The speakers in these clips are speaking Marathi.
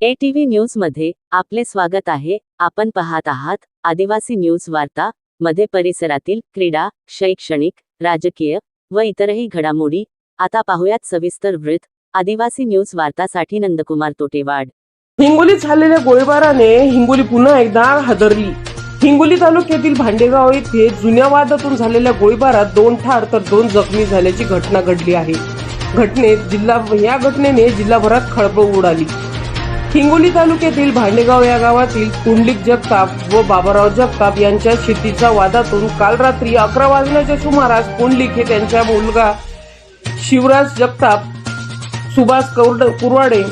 एटीव्ही न्यूजमध्ये आपले स्वागत आहे. आपण पाहत आहात आदिवासी न्यूज वार्ता मध्ये परिसरातील क्रीडा शैक्षणिक राजकीय व इतरही घडामोडी. आता पाहुयात सविस्तर वृत्त. आदिवासी न्यूज वार्तासाठी नंदकुमार तोटेवाड. हिंगोलीत झालेल्या गोळीबाराने हिंगोली पुन्हा एकदा हादरली. हिंगोली तालुक्यातील भांडेगाव येथे जुन्या वादातून झालेल्या गोळीबारात दोन ठार तर दोन जखमी झाल्याची घटना घडली आहे. घटनेत जिल्हा या घटनेने जिल्हाभरात खळबळ उडाली. हिंगोली तालुक्यातील भांडेगाव या गावातील पुंडलिक जगताप व बाबाराव जगताप यांच्या शेतीच्या वादातून काल रात्री अकरा वाजण्याच्या सुमारास पुंडलिक हे त्यांच्या मुलगा शिवराज जगताप सुभाष कौरड कुरवाडे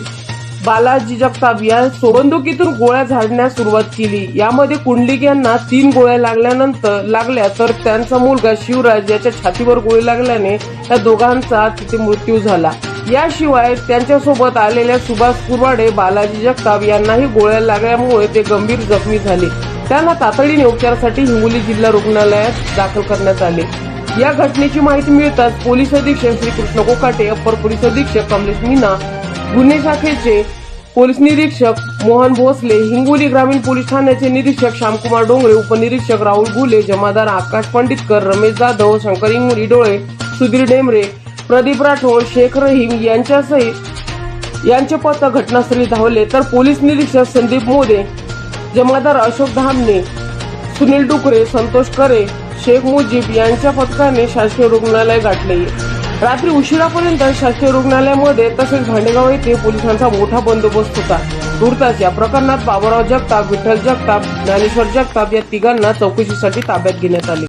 बालाजी जगताप या सोबंदुकीतून गोळ्या झाडण्यास सुरुवात केली. यामध्ये कुंडलिक यांना तीन गोळ्या लागल्यानंतर लागल्या तर त्यांचा मुलगा शिवराज याच्या छातीवर गोळी लागल्याने या दोघांचा तिथे मृत्यू झाला. याशिवाय त्यांच्यासोबत आलेल्या सुभाष कुरवाडे बालाजी जगताप यांनाही गोळ्या लागल्यामुळे ते गंभीर जखमी झाले. त्यांना तातडीने उपचारासाठी हिंगोली जिल्हा रुग्णालयात दाखल करण्यात आले. या घटनेची माहिती मिळताच पोलीस अधीक्षक श्रीकृष्ण कोकाटे अप्पर पोलीस अधीक्षक कमलेश मीना गुन्हे शाखेचे पोलीस निरीक्षक मोहन भोसले हिंगोली ग्रामीण पोलीस ठाण्याचे निरीक्षक श्यामकुमार डोंगरे उपनिरीक्षक राहुल घुले जमादार आकाश पंडितकर रमेश जाधव शंकर इंगुरी डोळे सुधीर डेमरे प्रदीप राठोड शेख रहीम यांच्यासहित यांचे पथक घटनास्थळी धावले. तर पोलीस निरीक्षक संदीप मोदे जमादार अशोक धामणे सुनील डुकरे संतोष करे शेख मुजीब यांच्या पथकाने शासकीय रुग्णालय गाठले. रात्री उशिरापर्यंत शासकीय रुग्णालयामध्ये तसेच भांडेगाव येथे पोलिसांचा मोठा बंदोबस्त होता. तुर्तास या प्रकरणात बाबुराव जगताप विठ्ठल जगताप ज्ञानेश्वर जगताप या तिघांना चौकशीसाठी ताब्यात घेण्यात आले.